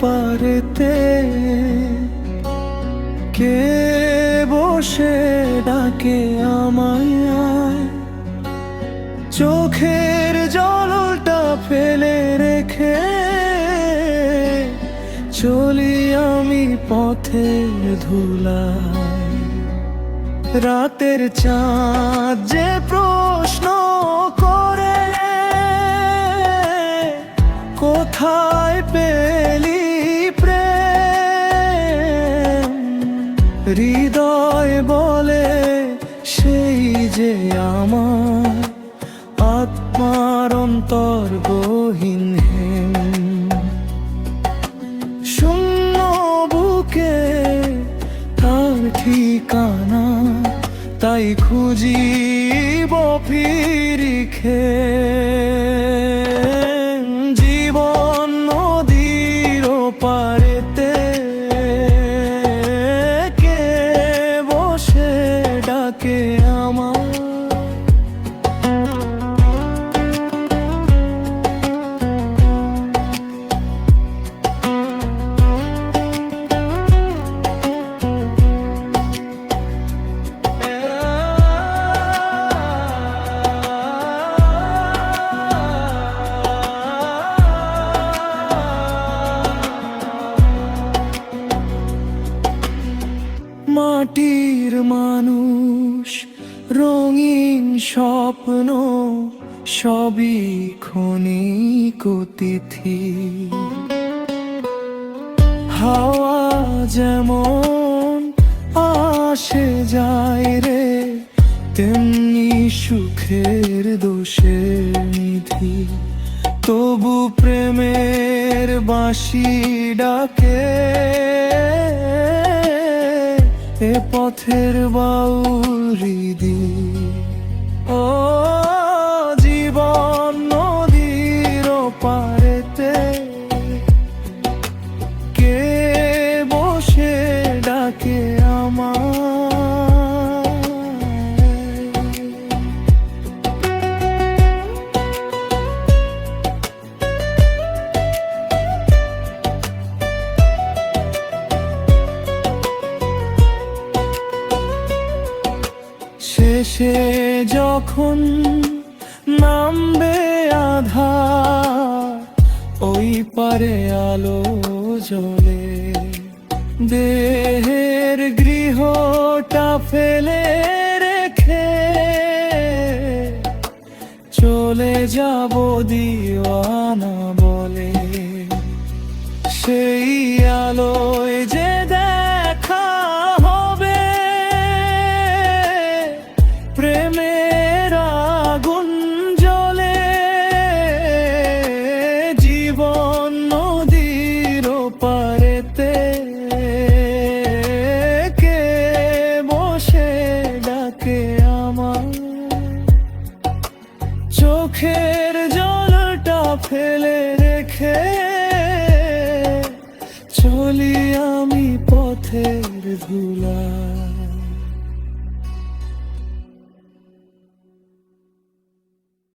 পারেতে কে বসে ডাকে আমায় চোখের জলটা ফেলে রেখে চলি আমি পথের ধুলায়। রাতের চাঁদ যে প্রশ্ন করে কোথায় পেলি প্রেম? হৃদয় বলে সেই যে আমার আত্মার অন্তর গহীন হেম। শূন্য বুকে তার ঠিকানা, তাই খুঁজিব ফিরিখে ডাকে মাটির মানুষ, রঙিন স্বপ্ন, সবই ক্ষণিক তিথি হাওয়া যেমন আসে যায় রে, তেমনি সুখের দোষে নিধি। তবু প্রেমের বাঁশি ডাকে এ পথের বাউরি দি। ও জীবন নদীর পারেতে শেষে যখন নামবে আধার, ওই পারে আলো জ্বলে। দেহের গৃহটা ফেলে রেখে চলে যাব দিওয়ানা বলে। সেই আলোয় চোখের জলটা ফেলে রেখে চলি আমি পথের ধুলা।